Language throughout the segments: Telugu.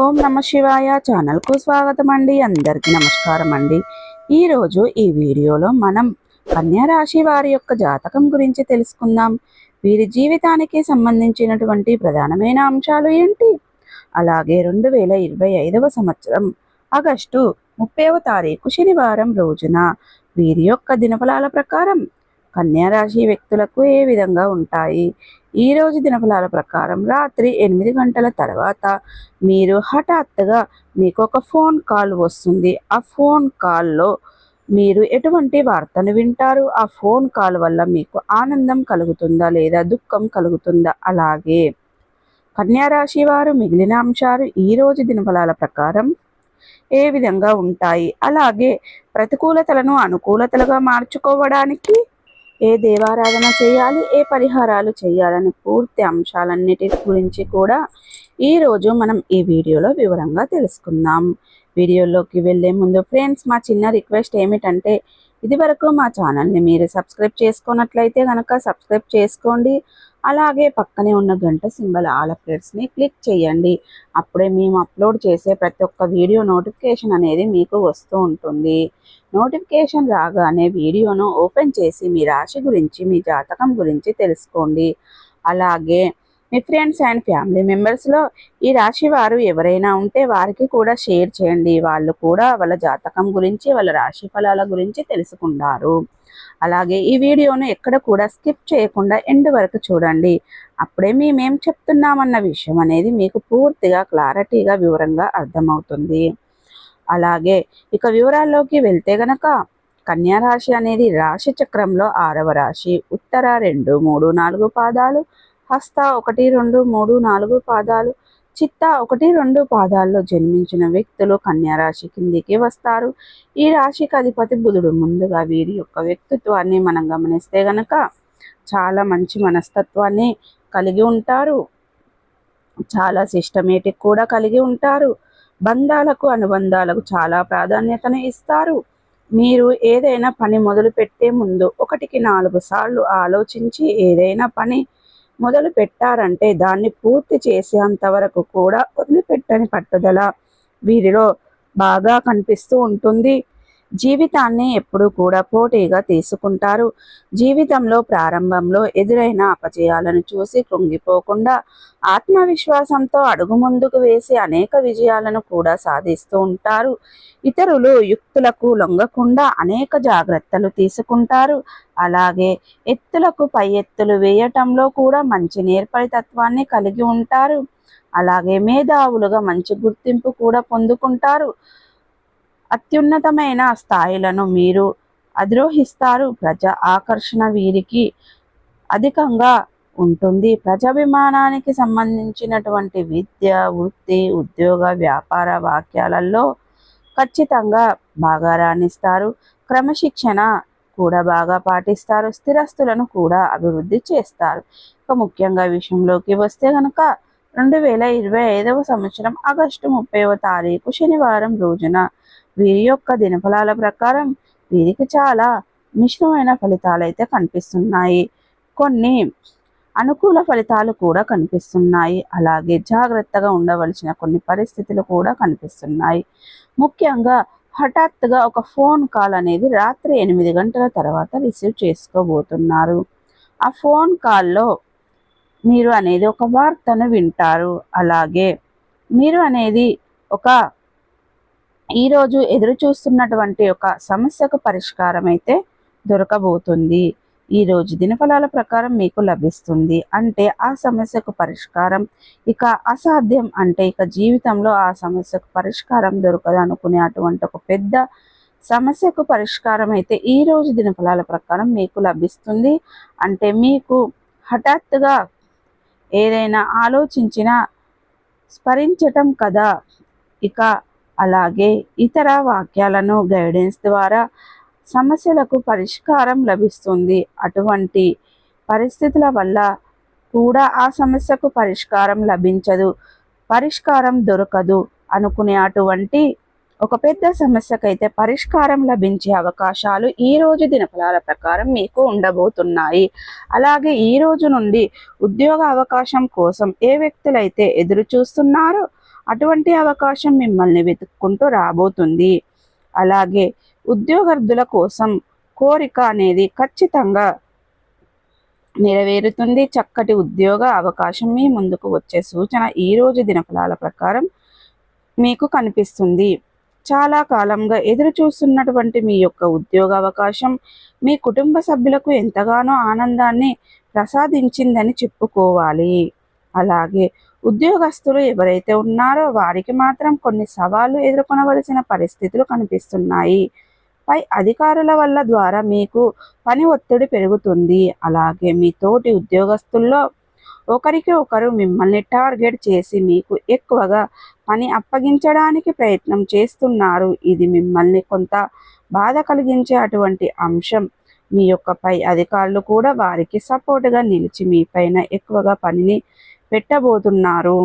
ఓం నమ శివాయ ఛానల్కు స్వాగతం అండి అందరికీ నమస్కారం అండి ఈరోజు ఈ వీడియోలో మనం కన్యా రాశి వారి యొక్క జాతకం గురించి తెలుసుకుందాం. వీరి జీవితానికి సంబంధించినటువంటి ప్రధానమైన అంశాలు ఏంటి? అలాగే రెండు వేల ఇరవై ఐదవ సంవత్సరం ఆగస్టు ముప్పైవ తారీఖు శనివారం రోజున వీరి యొక్క దినఫలాల ప్రకారం కన్యా రాశి వ్యక్తులకు ఏ విధంగా ఉంటాయి? ఈ రోజు దినఫలాల ప్రకారం రాత్రి ఎనిమిది గంటల తర్వాత మీరు హఠాత్తుగా మీకు ఒక ఫోన్ కాల్ వస్తుంది. ఆ ఫోన్ కాల్లో మీరు ఎటువంటి వార్తను వింటారు? ఆ ఫోన్ కాల్ వల్ల మీకు ఆనందం కలుగుతుందా? లేదా దుఃఖం కలుగుతుందా? అలాగే కన్యారాశి వారు మిగిలిన అంశాలు ఈ రోజు దినఫలాల ప్రకారం ఏ విధంగా ఉంటాయి? అలాగే ప్రతికూలతలను అనుకూలతలుగా మార్చుకోవడానికి ఏ దేవారాధన చేయాలి ఏ పరిహారాలు చేయాలని పూర్తి అంశాలన్నిటి గురించి కూడా ఈరోజు మనం ఈ వీడియోలో వివరంగా తెలుసుకుందాం. వీడియోలోకి వెళ్ళే ముందు ఫ్రెండ్స్ మా చిన్న రిక్వెస్ట్ ఏమిటంటే ఇది వరకు మా ఛానల్ని మీరు సబ్స్క్రైబ్ చేసుకున్నట్లయితే కనుక సబ్స్క్రైబ్ చేసుకోండి. అలాగే పక్కనే ఉన్న గంట సింబల్ ఆల్ అప్డేట్స్ని క్లిక్ చేయండి. అప్పుడే మేము అప్లోడ్ చేసే ప్రతి ఒక్క వీడియో నోటిఫికేషన్ అనేది మీకు వస్తూ ఉంటుంది. నోటిఫికేషన్ రాగానే వీడియోను ఓపెన్ చేసి మీ రాశి గురించి మీ జాతకం గురించి తెలుసుకోండి. అలాగే మీ ఫ్రెండ్స్ అండ్ ఫ్యామిలీ మెంబర్స్లో ఈ రాశి వారు ఎవరైనా ఉంటే వారికి కూడా షేర్ చేయండి. వాళ్ళు కూడా వాళ్ళ జాతకం గురించి వాళ్ళ రాశి ఫలాల గురించి తెలుసుకుంటారు. అలాగే ఈ వీడియోను ఎక్కడ కూడా స్కిప్ చేయకుండా ఎండ్ వరకు చూడండి. అప్పుడే మేమేం చెప్తున్నామన్న విషయం అనేది మీకు పూర్తిగా క్లారిటీగా వివరంగా అర్థమవుతుంది. అలాగే ఇక వివరాల్లోకి వెళ్తే గనక కన్యా రాశి అనేది రాశి చక్రంలో ఆరవ రాశి. ఉత్తర రెండు మూడు నాలుగు పాదాలు హస్త ఒకటి రెండు మూడు నాలుగు పాదాలు చిత్త ఒకటి రెండు పాదాల్లో జన్మించిన వ్యక్తులు కన్యా రాశి కిందికి వస్తారు. ఈ రాశికి అధిపతి బుధుడు. ముందుగా వీరి యొక్క వ్యక్తిత్వాన్ని మనం గమనిస్తే గనక చాలా మంచి మనస్తత్వాన్ని కలిగి ఉంటారు. చాలా సిస్టమేటిక్ కూడా కలిగి ఉంటారు. బంధాలకు అనుబంధాలకు చాలా ప్రాధాన్యతను ఇస్తారు. మీరు ఏదైనా పని మొదలు పెట్టే ముందు ఒకటికి నాలుగు సార్లు ఆలోచించి ఏదైనా పని మొదలు పెట్టారంటే దాన్ని పూర్తి చేసేంత వరకు కూడా వదిలిపెట్టని పట్టుదల వీరిలో బాగా కనిపిస్తూ ఉంటుంది. జీవితాన్ని ఎప్పుడూ కూడా పోటీగా తీసుకుంటారు. జీవితంలో ప్రారంభంలో ఎదురైన అపజయాలను చూసి కృంగిపోకుండా ఆత్మవిశ్వాసంతో అడుగు ముందుకు వేసి అనేక విజయాలను కూడా సాధిస్తూ ఉంటారు. ఇతరులు యుక్తులకు లొంగకుండా అనేక జాగ్రత్తలు తీసుకుంటారు. అలాగే ఎత్తులకు పై ఎత్తులు వేయటంలో కూడా మంచి నేర్పరితత్వాన్ని కలిగి ఉంటారు. అలాగే మేధావులుగా మంచి గుర్తింపు కూడా పొందుకుంటారు. అత్యున్నతమైన స్థాయిలను మీరు అధిరోహిస్తారు. ప్రజా ఆకర్షణ వీరికి అధికంగా ఉంటుంది. ప్రజాభిమానానికి సంబంధించినటువంటి విద్య వృత్తి ఉద్యోగ వ్యాపార వాక్యాలలో ఖచ్చితంగా బాగా రాణిస్తారు. క్రమశిక్షణ కూడా బాగా పాటిస్తారు. స్థిరస్తులను కూడా అభివృద్ధి చేస్తారు. ఇక ముఖ్యంగా విషయంలోకి వస్తే కనుక రెండు వేల ఇరవై ఐదవ సంవత్సరం ఆగస్టు ముప్పైవ తారీఖు శనివారం రోజున వీరి యొక్క దినఫలాల ప్రకారం వీరికి చాలా మిశ్రమైన ఫలితాలు అయితే కనిపిస్తున్నాయి. కొన్ని అనుకూల ఫలితాలు కూడా కనిపిస్తున్నాయి. అలాగే జాగ్రత్తగా ఉండవలసిన కొన్ని పరిస్థితులు కూడా కనిపిస్తున్నాయి. ముఖ్యంగా హఠాత్తుగా ఒక ఫోన్ కాల్ అనేది రాత్రి ఎనిమిది గంటల తర్వాత రిసీవ్ చేసుకోబోతున్నారు. ఆ ఫోన్ కాల్లో మీరు అనేది ఒక వార్తను వింటారు. అలాగే మీరు అనేది ఒక ఈరోజు ఎదురు చూస్తున్నటువంటి ఒక సమస్యకు పరిష్కారం అయితే దొరకబోతుంది. ఈరోజు దినఫలాల ప్రకారం మీకు లభిస్తుంది. అంటే ఆ సమస్యకు పరిష్కారం ఇక అసాధ్యం అంటే ఇక జీవితంలో ఆ సమస్యకు పరిష్కారం దొరకదు అనుకునే అటువంటి ఒక పెద్ద సమస్యకు పరిష్కారం అయితే ఈ రోజు దినఫలాల ప్రకారం మీకు లభిస్తుంది. అంటే మీకు హఠాత్తుగా ఏదైనా ఆలోచించినా స్మరించటం కదా. ఇక అలాగే ఇతర వాక్యాలను గైడెన్స్ ద్వారా సమస్యలకు పరిష్కారం లభిస్తుంది. అటువంటి పరిస్థితుల వల్ల కూడా ఆ సమస్యకు పరిష్కారం లభించదు పరిష్కారం దొరకదు అనుకునే అటువంటి ఒక పెద్ద సమస్యకైతే పరిష్కారం లభించే అవకాశాలు ఈ రోజు దినఫలాల ప్రకారం మీకు ఉండబోతున్నాయి. అలాగే ఈ రోజు నుండి ఉద్యోగ అవకాశం కోసం ఏ వ్యక్తులైతే ఎదురు చూస్తున్నారో అటువంటి అవకాశం మిమ్మల్ని వెతుక్కుంటూ రాబోతుంది. అలాగే ఉద్యోగార్థుల కోసం కోరిక అనేది ఖచ్చితంగా నెరవేరుతుంది. చక్కటి ఉద్యోగ అవకాశం మీ ముందుకు వచ్చే సూచన ఈ రోజు దినఫలాల ప్రకారం మీకు కనిపిస్తుంది. చాలా కాలంగా ఎదురు చూస్తున్నటువంటి మీ యొక్క ఉద్యోగ అవకాశం మీ కుటుంబ సభ్యులకు ఎంతగానో ఆనందాన్ని ప్రసాదించిందని చెప్పుకోవాలి. అలాగే ఉద్యోగస్తులు ఎవరైతే ఉన్నారో వారికి మాత్రం కొన్ని సవాళ్ళు ఎదుర్కొనవలసిన పరిస్థితులు కనిపిస్తున్నాయి. పై అధికారుల వల్ల ద్వారా మీకు పని ఒత్తిడి పెరుగుతుంది. అలాగే మీ తోటి ఉద్యోగస్తుల్లో ఒకరికి ఒకరు మిమ్మల్ని టార్గెట్ చేసి మీకు ఎక్కువగా పని అప్పగించడానికి ప్రయత్నం చేస్తున్నారు. ఇది మిమ్మల్ని కొంత బాధ కలిగించే అటువంటి అంశం. మీ యొక్క పై అధికారులు కూడా వారికి సపోర్ట్గా నిలిచి మీ పైన ఎక్కువగా పనిని పెట్టబోతున్నారు.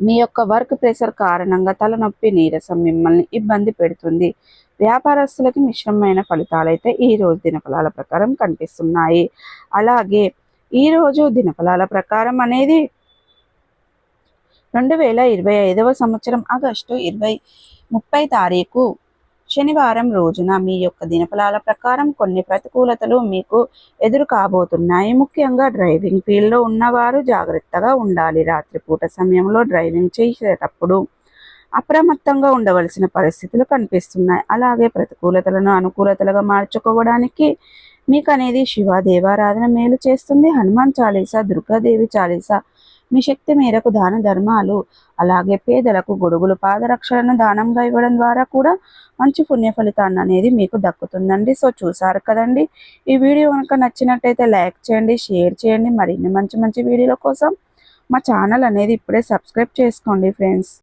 మీ యొక్క వర్క్ ప్రెషర్ కారణంగా తలనొప్పి నీరసం మిమ్మల్ని ఇబ్బంది పెడుతుంది. వ్యాపారస్తులకి మిశ్రమైన ఫలితాలు అయితే ఈ రోజు దినఫలాల ప్రకారం కనిపిస్తున్నాయి. అలాగే ఈ రోజు దినఫలాల ప్రకారం అనేది రెండు వేల ఇరవై ఐదవ సంవత్సరం ఆగస్టు ఇరవై ముప్పై తారీఖు శనివారం రోజున మీ యొక్క దినఫలాల ప్రకారం కొన్ని ప్రతికూలతలు మీకు ఎదురు కాబోతున్నాయి ముఖ్యంగా డ్రైవింగ్ ఫీల్డ్లో ఉన్నవారు జాగ్రత్తగా ఉండాలి. రాత్రిపూట సమయంలో డ్రైవింగ్ చేసేటప్పుడు అప్రమత్తంగా ఉండవలసిన పరిస్థితులు కనిపిస్తున్నాయి. అలాగే ప్రతికూలతలను అనుకూలతలుగా మార్చుకోవడానికి మీకు అనేది శివ దేవారాధన మేలు చేస్తుంది. హనుమాన్ చాలీసా దుర్గాదేవి చాలీసా మీ శక్తి మేరకు దాన ధర్మాలు అలాగే పేదలకు గొడుగులు పాదరక్షలను దానంగా ఇవ్వడం ద్వారా కూడా మంచి పుణ్య ఫలితాన్ని అనేది మీకు దక్కుతుందండి. సో చూసారు కదండి? ఈ వీడియో కనుక నచ్చినట్టయితే లైక్ చేయండి షేర్ చేయండి. మరిన్ని మంచి మంచి వీడియోల కోసం మా ఛానల్ అనేది ఇప్పుడే సబ్స్క్రైబ్ చేసుకోండి ఫ్రెండ్స్.